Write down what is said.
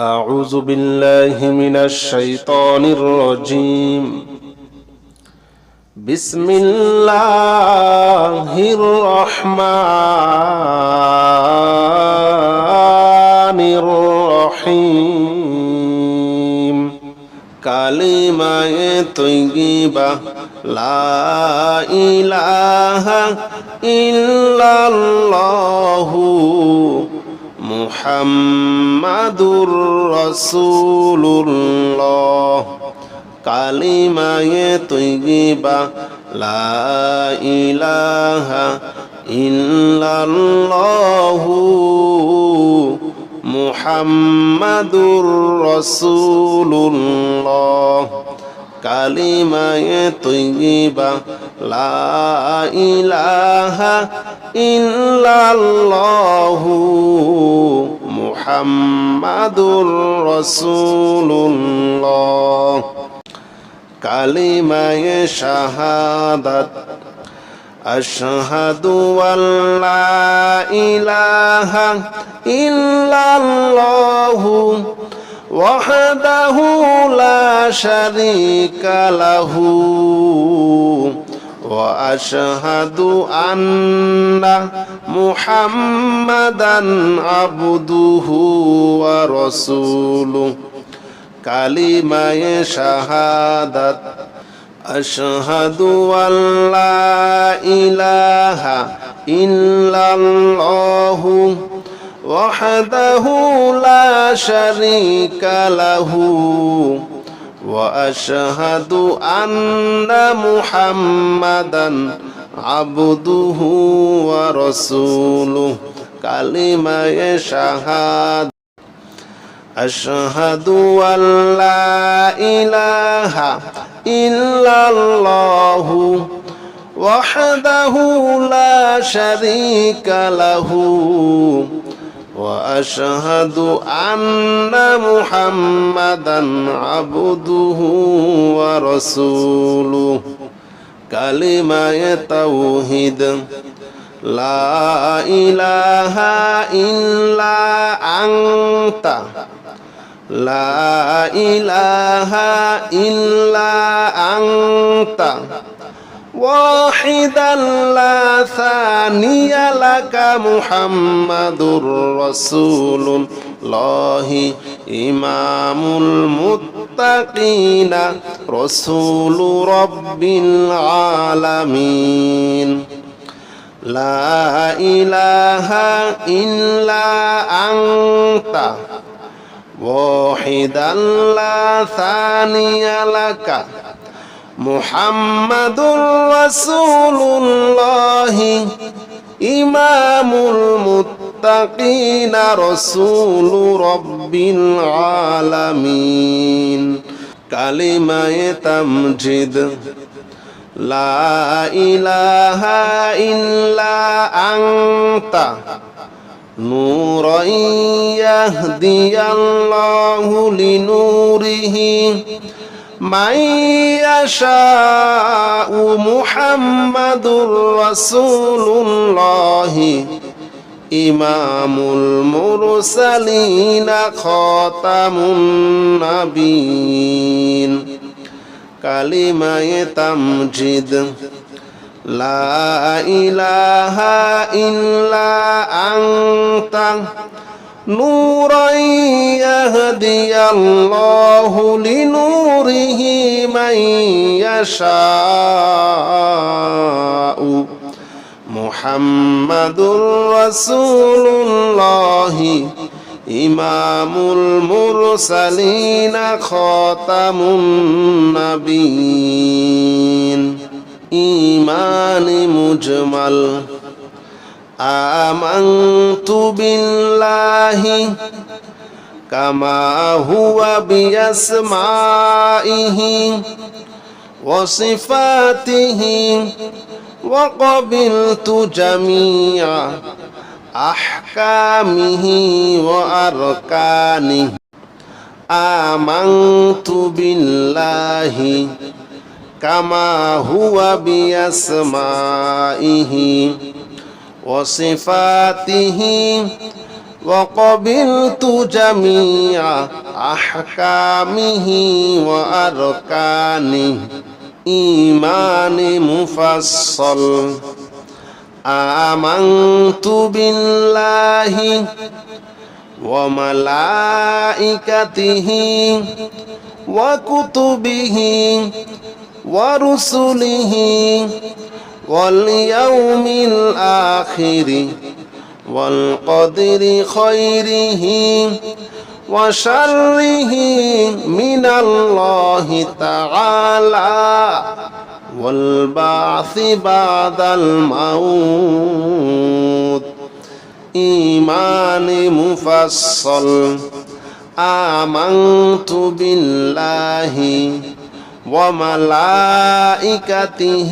أعوذ بالله من الشيطان الرجيم بسم الله الرحمن الرحيم كلمة طيبة لا إله إلا الله মুহাম্মাদুর রাসূলুল্লাহ। কালিমায়ে তৈবা লা ইলাহা ইল্লাল্লাহু মুহাম্মাদুর রাসূলুল্লাহ। কালিমায়ে তৈবা লা ইলাহা ইল্লাল্লাহু মুহাম্মাদুর রাসূলুল্লাহ কালিমায়ে শাহাদাত أشهد أن لا إله إلا الله وحده لا شريك له وأشهد أن محمدا عبده ورسوله كلمة شهادة أشهد أن لا إله إلا الله وحده لا شريك له واشهد ان محمدا عبده ورسوله كلمه شهاده أشهد أن لا إله إلا الله وحده لا شريك له وأشهد أن محمدا عبده ورسوله كلمة توحيد لا إله إلا أنت لا إله إلا أنت واحدا لا ثاني لك محمد رسول الله إمام المتقين رسول رب العالمين لا إله إلا أنت واحدا لا ثاني لك محمد رسول الله إمام المتقين رسول رب العالمين كلمة تمجد لا إله إلا أنت نورا يهدي الله لنوره من يشاء محمد رسول الله إمام المرسلين خاتم النبيين كلمة تمجد لا إله إلا أنت نورا يهدي الله لنوره من يشاء محمد رسول الله إمام المرسلين خاتم النبيين إيمان مجمل آمنت بالله كما هو بأسمائه وصفاته وقبلت جميع أحكامه وأركانه آمنت بالله كما هو بأسمائه وصفاته وقبلت جميع أحكامه وأركانه إيمان مفصل آمنت بالله وملائكته وكتبه ورسله واليوم الآخر والقدر خيره وشره من الله تعالى والبعث بعد الموت إيمان مفصل آمنت بالله وملائكته